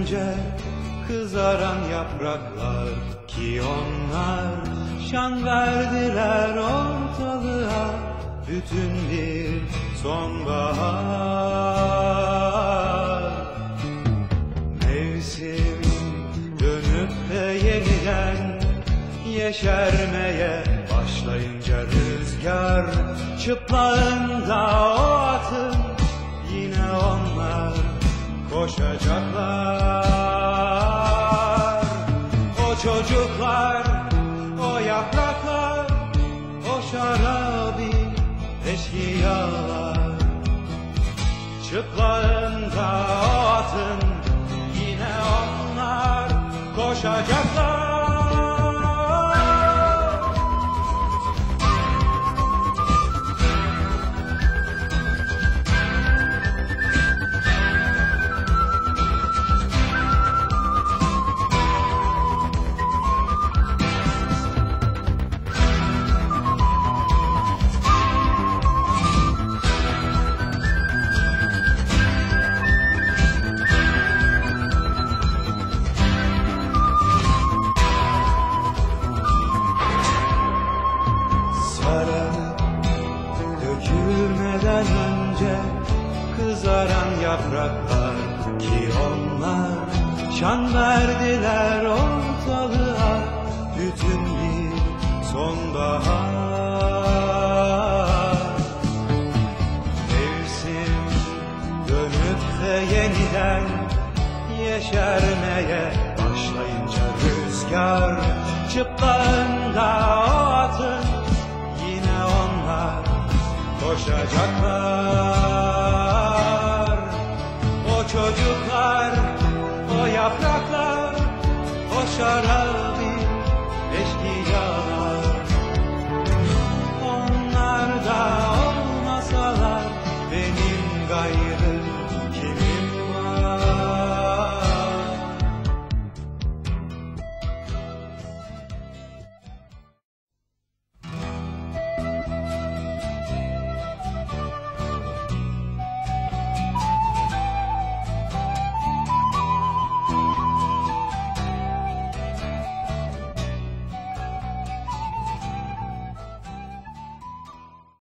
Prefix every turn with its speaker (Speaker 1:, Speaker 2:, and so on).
Speaker 1: önce kızaran yapraklar ki onlar şan verdiler ortalığa bütün bir sonbahar. Mevsim dönüp de yeniden yeşermeye başlayınca rüzgar çıplağında o koşacaklar. O çocuklar o yapraklar o şarabi eşkıyalar. Çıplağında o dökülmeden önce kızaran yapraklar ki onlar şan verdiler ortalığa bütün bir sonbahar. Mevsim dönüp de yeniden yeşermeye başlayınca rüzgar çıplağında koşacaklar. O çocuklar, o yapraklar, o şarabı eşkıyalar. Onlar da olmasalar benim gayrım